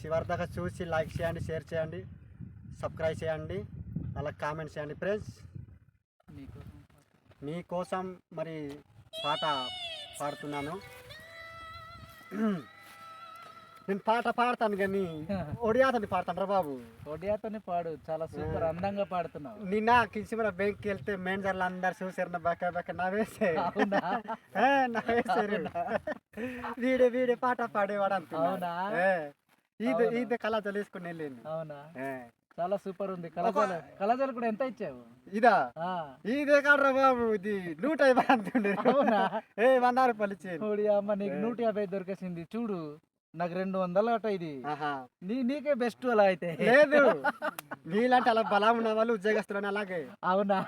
చివరి దాకా చూసి లైక్ చేయండి షేర్ చేయండి సబ్స్క్రైబ్ చేయండి అలా కామెంట్ చేయండి ఫ్రెండ్స్. మీకోసం మరి పాట పాడుతున్నాను. నేను పాట పాడతాను కానీ ఒడియాతని పాడతాను రా బాబు? ఒడియాతోనే పాడు చాలా సూపర్ అందంగా పాడుతున్నావు. నిన్న కిసిమర బ్యాంక్కి వెళ్తే మేనేజర్లు అందరు చూసారు నా బక్క బక్క నవ్వేసే అవునా? ఏ, నవ్వేశారు వీడే వీడే పాట పాడేవాడు అంటున్నా. అవునా? ఏ, ఇది అవునా? ఇది కళ తెలుసుకుని వెళ్ళింది అవునా? చాలా సూపర్ ఉంది. కలజాల కలజాలు కూడా ఎంత ఇచ్చావు? ఇదా? ఇదే కాడరా బాబు ఇది నూట యాభై అంటుండే. అవునా? ఏ వంద రూపాయలు ఇచ్చేది అమ్మ నీకు. నూట యాభై దొరికేసింది. చూడు నాకు రెండు వందలు అట ఇది. నీ నీకే బెస్ట్ అలా అయితే. లేదు. నీలాంటి అలా బలం ఉన్న వాళ్ళు ఉద్యోగస్తులని అలాగే. అవునా.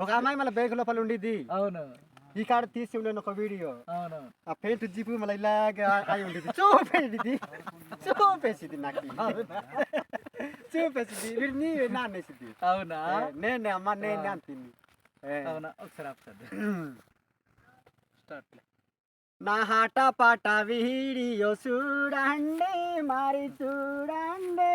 ఒక అమ్మాయి మళ్ళీ బ్యాంకు లోపల ఉండిద్ది. అవును. ఈ కాడ తీసి ఉండే ఒక వీడియో. ఆ పెయింట్ జీపు మళ్ళీ ఇలాగే అయి ఉండేది. చూపేది చూపేసింది నాకు. చూపేసింది. వీడు నీ నా అనేసింది అవునా నేనే అమ్మ నేనే అంటుంది. అవునా? ఒకసారి ఆపుతుంది స్టార్ట్. నా హాట పాట వీడియో చూడండి మరి చూడండి.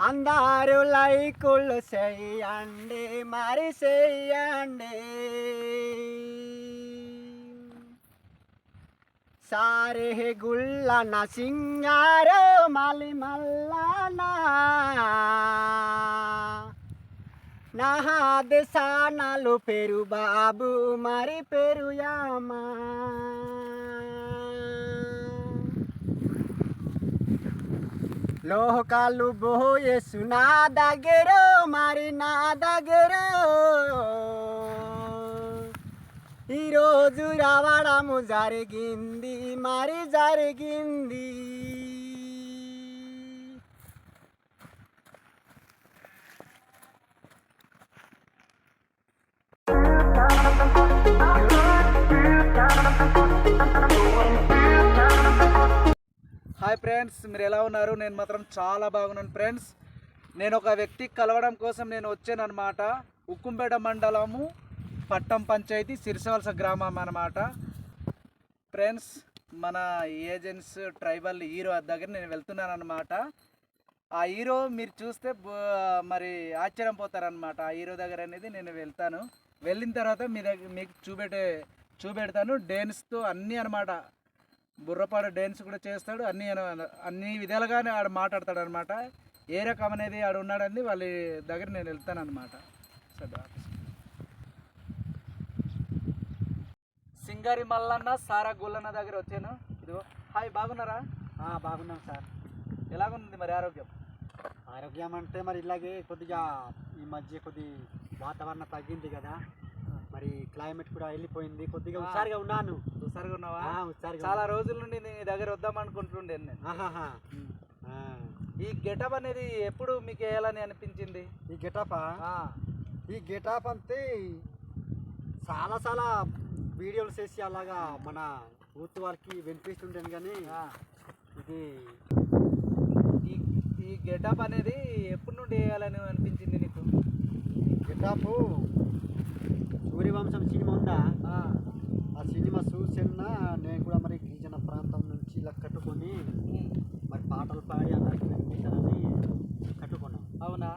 అందరు లైకులు చెయ్యండి మరి చెయ్యండి సారే గుళ్ళ నా సింగారు మలి మల్లనా నాహాద్ సానాలు బాబు మరి పెరుయామా. లోహకాలు లోకాలు బోయేసు నా దగ్గర మరి నా దగ్గర ఈరోజు రావడము జరిగింది మరి జరిగింది. హాయ్ ఫ్రెండ్స్ మీరు ఎలా ఉన్నారు? నేను మాత్రం చాలా బాగున్నాను ఫ్రెండ్స్ నేను ఒక వ్యక్తి కలవడం కోసం నేను వచ్చాను అనమాట ఉక్కుంపేట మండలము పట్టం పంచాయతీ సిరిసవలస గ్రామం అన్నమాట. ఫ్రెండ్స్ మన ఏజెంట్స్ ట్రైబల్ హీరో దగ్గర నేను వెళ్తున్నాను అనమాట ఆ హీరో మీరు చూస్తే మరి ఆశ్చర్యం పోతారనమాట ఆ హీరో దగ్గర అనేది నేను వెళ్తాను. వెళ్ళిన తర్వాత మీ దగ్గర మీకు చూపెట్టే చూపెడతాను. డ్యాన్స్తో అన్నీ అనమాట బుర్రపాడ డ్యాన్స్ కూడా చేస్తాడు. అన్ని అన్ని విధాలుగానే ఆడు మాట్లాడతాడు అనమాట ఏ రకం అనేది ఆడు ఉన్నాడని వాళ్ళ దగ్గర నేను వెళ్తాను అనమాట సింగారి మల్లన్న సారా గుల్లన్న దగ్గర వచ్చాను. ఇదిగో. హాయ్ బాగున్నారా? ఆ, బాగున్నాం సార్. ఎలాగుంది మరి ఆరోగ్యం? ఆరోగ్యం అంటే మరి ఇలాగే కొద్దిగా ఈ మధ్య కొద్ది వాతావరణం తగ్గింది కదా. మరి క్లైమేట్ కూడా వెళ్ళిపోయింది. కొద్దిగా. హుషారుగా ఉన్నాను. హుషారుగా ఉన్నావా? హుషారుగా చాలా రోజుల నుండి నీ దగ్గర వద్దాం అనుకుంటుండే నేను. ఈ గెటప్ అనేది ఎప్పుడు మీకు వేయాలని అనిపించింది? ఈ గెటప్ ఈ గెటప్ అంతే చాలా చాలా వీడియోలు చేసి అలాగా మన యూత్ వారికి వినిపిస్తుంటాను కానీ. ఇది ఈ ఈ గెటప్ అనేది ఎప్పటి నుండి వేయాలని అనిపించింది నీకు? గెటప్ సూర్యవంశం సినిమా ఉందా? ఆ, సినిమా చూసిన? నేను కూడా మరి గిరిజన ప్రాంతం నుంచి ఇలా కట్టుకొని మరి పాటలు పాడి అందరికి వినిపించాలని కట్టుకున్నాం. అవునా?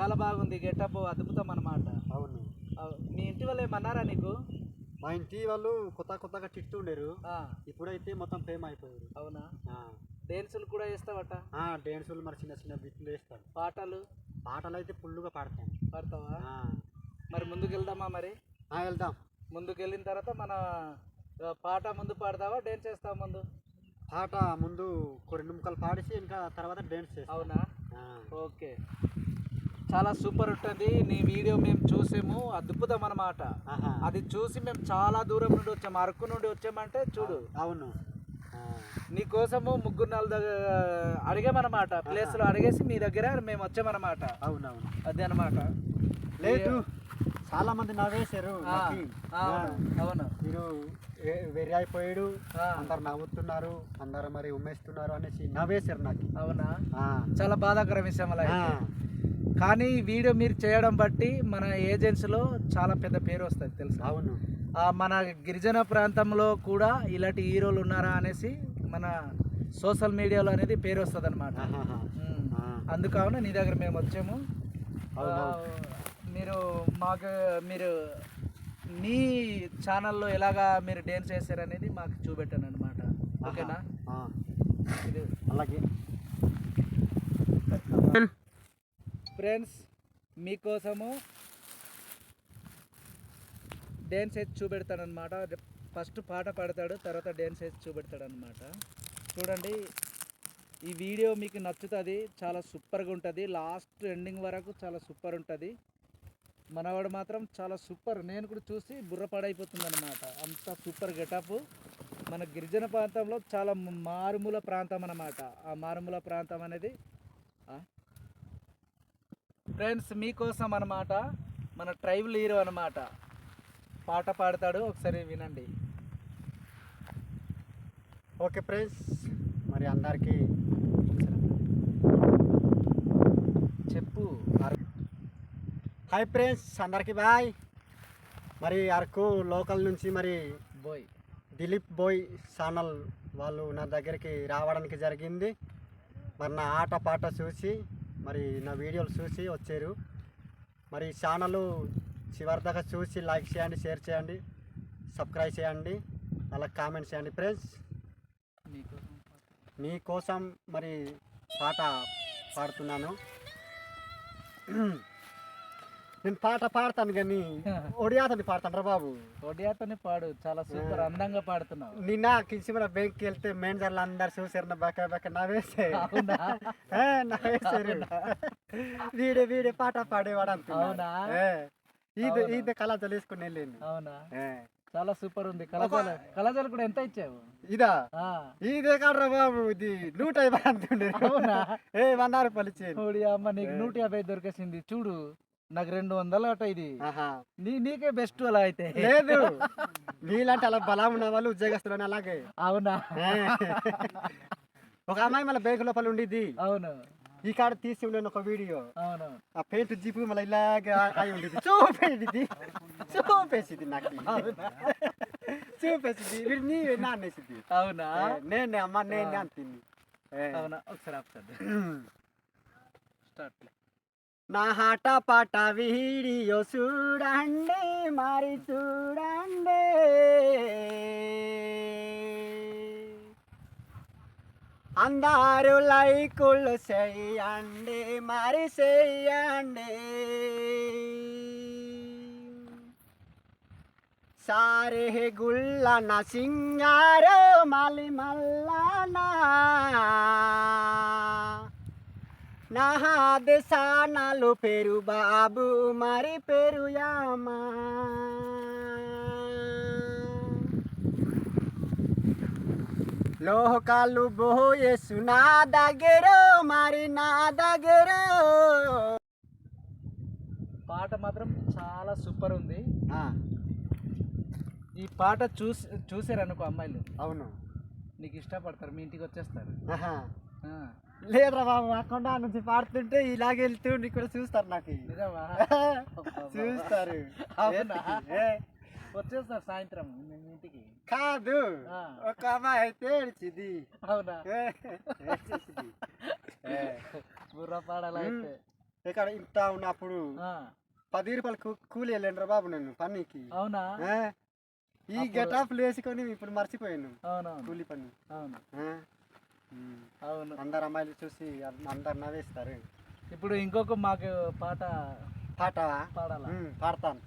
చాలా బాగుంది గెటప్ అద్భుతం అన్నమాట. అవును. అవ్- మీ ఇంటి వాళ్ళు ఏమన్నారా నీకు? మా ఇంటి వాళ్ళు కొత్త కొత్తగా తిట్టుండేరు. ఆ, ఇప్పుడైతే మొత్తం ఫేమ్ అయిపోయారు. అవునా? డ్యాన్సులు కూడా వేస్తావట డ్యాన్సులు మరి చిన్న చిన్న బిట్లు వేస్తాను పాటలు? పాటలు అయితే ఫుల్గా పాడతాను పాడతావా మరి ముందుకు వెళ్దామా మరి వెళ్దాం. ముందుకు వెళ్ళిన తర్వాత మన పాట ముందు పాడతావా డ్యాన్స్ చేస్తావా ముందు? పాట ముందు కొన్ని నిమిషాలు పాడేసి ఇంకా తర్వాత డ్యాన్స్ చేస్తాం. అవునా? ఓకే. చాలా సూపర్ ఉంటుంది. నీ వీడియో మేము చూసాము. అద్భుతం అన్నమాట. ఆహా. అది చూసి మేము చాలా దూరం నుండి వచ్చాము. అరకు నుండి వచ్చామంటే చూడు. అవును. ఆ, నీ కోసము ముగ్గురు నాలుగు దగ్గర అడిగామన్నమాట ప్లేస్లో అడిగేసి మీ దగ్గర మేము వచ్చామన్నమాట. అవునవును. అదే అన్నమాట. లేదు. చాలా మంది నవ్వేశారు. అవును మీరు వెర్రి అయిపోయాడు. అందరు నవ్వుతున్నారు అందరు మరి ఉమ్మేస్తున్నారు అనేసి నవ్వేశారు నాకు. అవునా? చాలా బాధాకర విషయం అలా. కానీ ఈ వీడియో మీరు చేయడం బట్టి మన ఏజెన్సీలో చాలా పెద్ద పేరు వస్తుంది తెలుసా? అవును. ఆ, మన గిరిజన ప్రాంతంలో కూడా ఇలాంటి హీరోలు ఉన్నారా అనేసి మన సోషల్ మీడియాలో అనేది పేరు వస్తుంది అనమాట. అందుకావున నీ దగ్గర మేము వచ్చాము. మీరు మాకు మీరు మీ ఛానల్లో ఎలాగా మీరు డ్యాన్స్ చేశారు అనేది మాకు చూపెట్టాను అనమాట ఓకేనా. ఇది. అలాగే. ఫ్రెండ్స్ మీకోసము డ్యాన్స్ వేసి చూపెడతాడనమాట ఫస్ట్ పాట పాడతాడు తర్వాత డ్యాన్స్ వేసి చూపెడతాడు అనమాట చూడండి ఈ వీడియో మీకు నచ్చుతుంది చాలా సూపర్గా ఉంటుంది. లాస్ట్ ఎండింగ్ వరకు చాలా సూపర్ ఉంటుంది. మనవాడు మాత్రం చాలా సూపర్. నేను కూడా చూసి బుర్రపాడైపోతుంది అనమాట అంత సూపర్ గెటప్. మన గిరిజన ప్రాంతంలో చాలా మారుమూల ప్రాంతం అన్నమాట. ఆ మారుమూల ప్రాంతం అనేది? ఫ్రెండ్స్ మీకోసం అన్నమాట మన ట్రైబల్ హీరో అన్నమాట. పాట పాడతాడు ఒకసారి వినండి. Okay friends. మరి అందరికీ చెప్పు. హాయ్ ఫ్రెండ్స్ అందరికీ బాయ్. మరి అరకు లోకల్ నుంచి మరి బోయ్ దిలీప్ బోయ్ ఛానల్ వాళ్ళు నా దగ్గరికి రావడానికి జరిగింది. మరి నా ఆట పాట చూసి మరి నా వీడియోలు చూసి వచ్చారు. మరి ఛానల్ చివరి దాకా చూసి లైక్ చేయండి షేర్ చేయండి సబ్స్క్రైబ్ చేయండి అలా కామెంట్ చేయండి ఫ్రెండ్స్ మీకోసం మరి పాట పాడుతున్నాను. నేను పాట పాడతాను కానీ ఒడియాతని పాడతాను రా బాబు. ఒడియాతోనే పాడు చాలా సూపర్ అందంగా పాడుతున్నావు. నిన్న కించిమర బ్యాంక్కి వెళ్తే మేనేజర్లు అందరు చూసారు నా బక్క బక్క నవ్వేసే అవునా? ఏ, నవ్వేశారు వీడే వీడే పాట పాడేవాడు అవునా? ఇది? ఇది కళ తెలిసుకుని వెళ్ళింది అవునా? చాలా సూపర్ ఉంది. కళాజాల కళాజాలు కూడా ఎంత ఇచ్చావు? ఇదా? ఇదే కాడరా బాబు ఇది నూట యాభై అంటుండే. అవునా? ఏ వంద రూపాయలు ఇచ్చేది అమ్మ నీకు. నూట యాభై దొరికేసింది. చూడు నాకు రెండు వందలు అట ఇది. నీ నీకే బెస్ట్ అలా అయితే. లేదు. నీలాంటి అలా బలం ఉన్న వాళ్ళు ఉద్యోగస్తులు అలాగే. అవునా. ఒక అమ్మాయి మళ్ళీ బ్యాంకు లోపల ఉండిద్ది. అవును. ఈ కాడ తీసి ఉండే ఒక వీడియో. అవును. ఆ పెయింట్ జీపు మళ్ళీ ఇలాగే అయి ఉండేది చూపేది చూపేసింది నాకు. చూపేసింది వీడు నా అనేసింది అవునా? నేనే అమ్మ నేనే అంటుంది. ఏ. అవునా? ఒకసారి ఆపుతుంది స్టార్ట్. నా హాట పాట వీడియో చూడండి మరి చూడండి. అందరు లైకులు చెయ్యండి మరి చెయ్యండి సారే గుళ్ళ నా సింగారు మలి మల్లనా. నాహాద్ సానాలు పేరు బాబు మరి పేరు యామా. లోకాలు బోయేసు నా దగ్గర మరి నా దగ్గర. పాట మాత్రం చాలా సూపర్ ఉంది. ఈ పాట చూసి చూసారనుకో అమ్మాయిలు? అవును. నీకు ఇష్టపడతారు మీ ఇంటికి వచ్చేస్తారు. లేదురా బాబు కొండ నుంచి పాడుతుంటే ఇలాగే వెళ్తూ ఇక్కడ చూస్తారు నాకు. చూస్తారు. వచ్చేస్తారు సాయంత్రం ఇంటికి. కాదు. ఒక అమ్మాయి అయితే ఏడ్చింది అవునా? బుర్ర పాడాలా అయితే. ఇక్కడ ఇంత ఉన్నప్పుడు ఆ, పది రూపాయలు కూలి వెళ్ళండి బాబు నేను పనికి. అవునా? ఈ గెటాప్లు వేసుకొని ఇప్పుడు మర్చిపోయాను. కూలి పని. అవును. అవును. అందరు అమ్మాయిలు చూసి అందరు నవ్వేస్తారు. ఇప్పుడు ఇంకొక మాకు పాట పాట? పాడాలా? పాడతాను.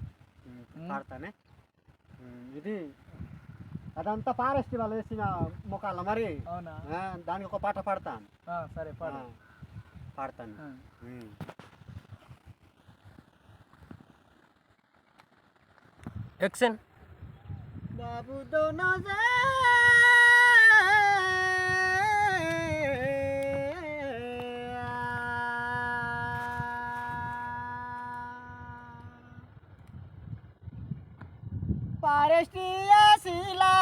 పాడతానే. ఇది అదంతా ఫారెస్ట్ వాళ్ళు వేసిన ముఖాల మరి. దానికి ఒక పాట పాడతాను. ఆ, సరే పాడు. పాడతాను. యాక్షన్ బాబు arestia sila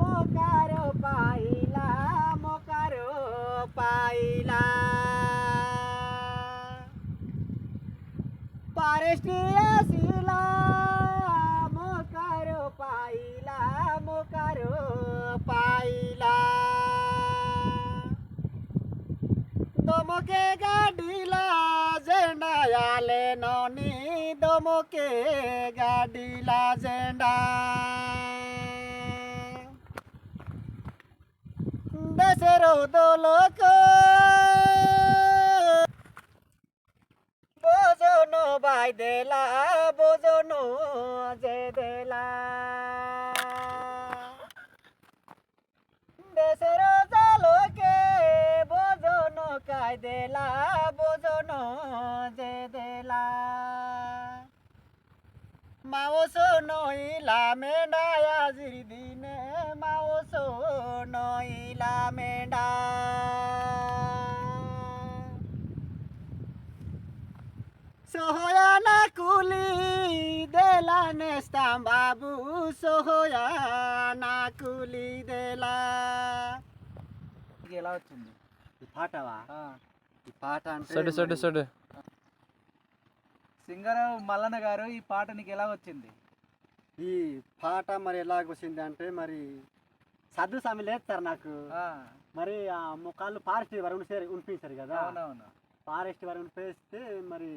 mocaro paila mocaro paila के गाडीला झेंडा दसरो दो लोक बोजोनो बाई देला बोजोनो जे देला দেশের জালোকে বোঝনো কাই দেলা বোঝনো যে দেলা মাও নইলা মেডা আজির দিনে মাও নইলা মেডা সোহয়ানা কুলি দেলা নেস্তাম বাবু সোহয়ানা কুলি দেলা ఎలా వచ్చింది ఈ పాటవా ఈ పాట అంటే సరే సరే సరే సింగర్ మల్లన్న గారు ఈ పాట నీకు ఎలా వచ్చింది? ఈ పాట మరి ఎలాగ వచ్చింది అంటే మరి చదువు సమయం లేదు సార్ నాకు. మరి ఆ ముఖాలు ఫారెస్ట్ వారు ఉండిసారు ఉనిపించారు కదా. అవునవును. ఫారెస్ట్ వారు ఉనిపేస్తే మరి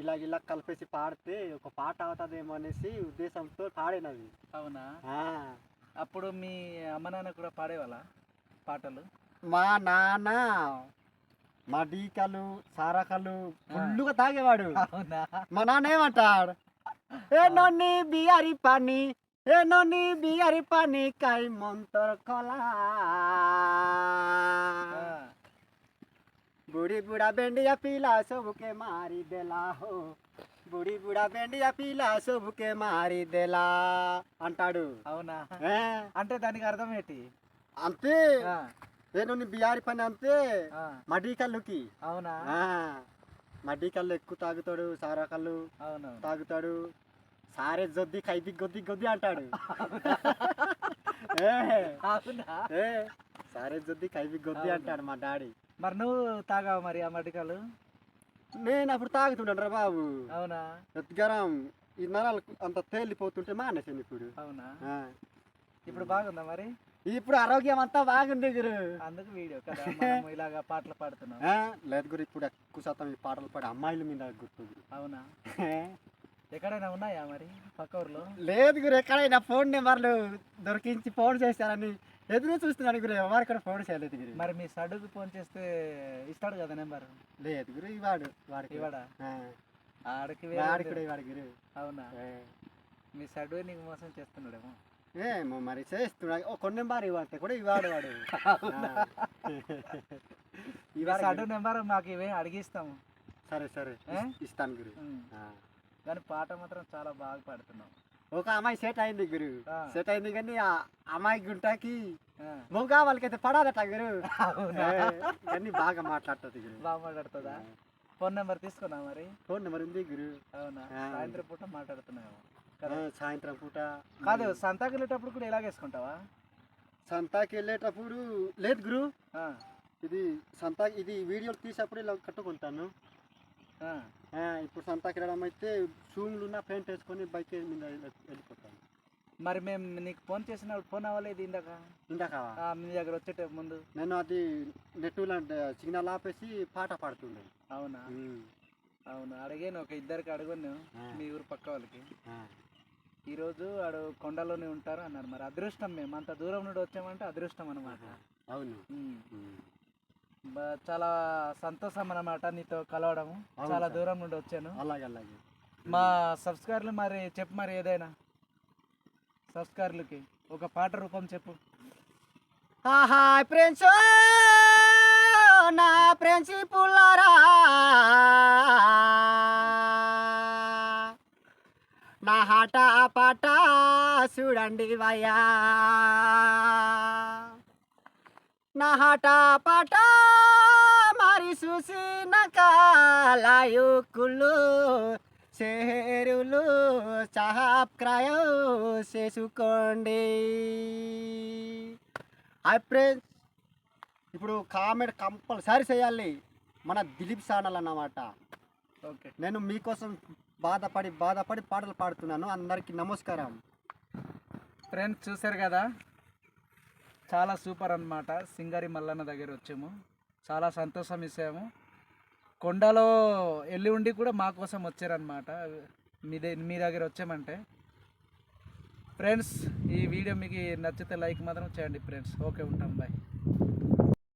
ఇలా ఇలా కలిపేసి పాడితే ఒక పాట అవుతుందేమో అనేసి ఉద్దేశంతో పాడినది. అవునా. అప్పుడు మీ అమ్మ నాన్న కూడా పాడేవాళ్ళ పాటలు? మా నాన్న మా డీకలు సారకలు ఫుల్లుగా తాగేవాడు. మా నాన్న ఏమంటాడు? ఏ నోని బియ్యరి పని ఏ నోని బియ్యరి పని కాయ మంతర కలా. బుడి బుడా బెండియా పీలా సబుకే మారి దెలా హో. బుడి బుడా బెండియా పీలా సబుకే మారి దెలా అంటాడు. అవునా? అంటే దానికి అర్థం ఏంటి? అంతే. నేను నీ పని అంతే. ఆ, మడ్డీ కళ్ళుకి. అవునా? ఆ, మడ్డీ కళ్ళు ఎక్కువ తాగుతాడు సారా కళ్ళు తాగుతాడు. సారే జొద్ది ఖైది గొద్ది గొద్ది అంటాడు. సారే జొద్ది ఖైది గొద్ది. అంటాడు మా డాడీ. మరి నువ్వు తాగావు మరి ఆ మటికలు నేను అప్పుడు తాగుతుంటాను రా బాబు. అవునా? ఎత్తుగారం ఈ నరాలు అంత తేలిపోతుంటే మానేసాను ఇప్పుడు. అవునా. ఇప్పుడు బాగుందా మరి? ఇప్పుడు ఆరోగ్యం అంతా బాగుంది గురు. అందుకు వీడియో కదా మనం ఇలాగా పాటలు పాడుతున్నాం. లేదు గురు ఇప్పుడు ఎక్కువ శాతం ఈ పాటలు పాడి అమ్మాయిల మీద గుర్తు గురు. అవునా ఎక్కడైనా ఉన్నాయా మరి పక్క ఊర్లో? లేదు గురు ఎక్కడైనా ఫోన్ నెంబర్లు దొరికించి ఫోన్ చేశారని ఎదురు చూస్తున్నాను గురు ఎవరు కూడా ఫోన్ చేయలేదు గురు. మరి మీ సడుకు ఫోన్ చేస్తే ఇస్తాడు కదా నెంబర్? లేదు గురు ఇవాడు వాడికి. ఇవాడా ఆడికి వాడికి. కూడా ఇవాడు గురు. అవునా? మీ సడు నీకు మోసం చేస్తున్నాడేమో. ఏమో మరి చేస్తున్నాడు ఓ కొన్ని నెంబర్ ఇవ్వంటే కూడా ఇవాడు వాడు. ఇవాడు గురు. నెంబర్ మాకు ఇవే అడిగిస్తాము. సరే సరే? ఇస్తాను గురు. కానీ పాట మాత్రం చాలా బాగా పాడుతున్నావు. ఒక అమ్మాయి సెట్ అయింది గురు. సెట్ అయింది కానీ ఆ అమ్మాయి గుంటకి ఆ. మొగా వాళ్ళకైతే పడాలట గురు. కానీ బాగా మాట్లాడుతుంది గురు. బాగా మాట్లాడుతుందా? ఫోన్ నెంబర్ తీసుకున్నా మరి? ఫోన్ నెంబర్ ఉంది గురు. అవునా. సాయంత్రం పూట మాట్లాడుతున్నావు ఆ, సాయంత్రం పూట. కాదు సంతాకి వెళ్ళేటప్పుడు కూడా ఇలాగేసుకుంటావా సంతాకి వెళ్ళేటప్పుడు లేదు గురు. ఇది సంతా ఇది వీడియోలు తీసేప్పుడు ఇలా కట్టుకుంటాను. ఇప్పుడు సంతాకి వెళ్ళడం అయితే షూలు ఉన్న పెయింట్ వేసుకొని బైక్ మీద వెళ్ళి- వెళ్ళిపోతాను. మరి మేము నీకు ఫోన్ చేసినప్పుడు ఫోన్ అవ్వలేదు ఇందాక? ఇందాక మీ దగ్గర వచ్చేట ముందు. నేను అది నెట్టులో సిగ్నల్ ఆపేసి పాట పాడుతుండే. అవునా? అవును? అడిగాను ఒక ఇద్దరికి అడుగును. మీ ఊరు పక్క వాళ్ళకి. ఈరోజు ఆడు కొండలోనే ఉంటారు అన్నారు మరి. అదృష్టం మేము. అంత దూరం నుండి వచ్చామంటే అదృష్టం అనమాట అవును. చాలా సంతోషం అన్నమాట నీతో కలవడము చాలా. దూరం నుండి వచ్చాను. అలాగే అలాగే. మా సబ్స్క్రైబర్లు మరి చెప్పు మరి ఏదైనా. సబ్స్క్రైబర్లకి ఒక పాట రూపం చెప్పు. హాయ్ ఫ్రెండ్స్ నా ఫ్రెండ్స్ పుల్లారా హాట పాట చూడండి వయ్యా. నా హాట పాట మరి చూసి నకాలయుకులు చేరులు సబ్స్క్రైబ్ చేసుకోండి. ఫ్రెండ్స్ ఇప్పుడు కామెంట్ కంపల్సరీ చేయాలి మన దిలీప్ ఛానల్ అన్నమాట. ఓకే. నేను మీకోసం బాధపడి బాధపడి పాటలు పాడుతున్నాను. అందరికీ నమస్కారం. ఫ్రెండ్స్ చూశారు కదా? చాలా సూపర్ అనమాట సింగారి మల్లన్న దగ్గర వచ్చాము. చాలా సంతోషం ఇచ్చాము. కొండలో వెళ్ళి ఉండి కూడా మా కోసం వచ్చారనమాట మీ ద- మీ దగ్గర వచ్చామంటే. ఫ్రెండ్స్ ఈ వీడియో మీకు నచ్చితే లైక్ మాత్రం చేయండి ఫ్రెండ్స్ ఓకే ఉంటాం బాయ్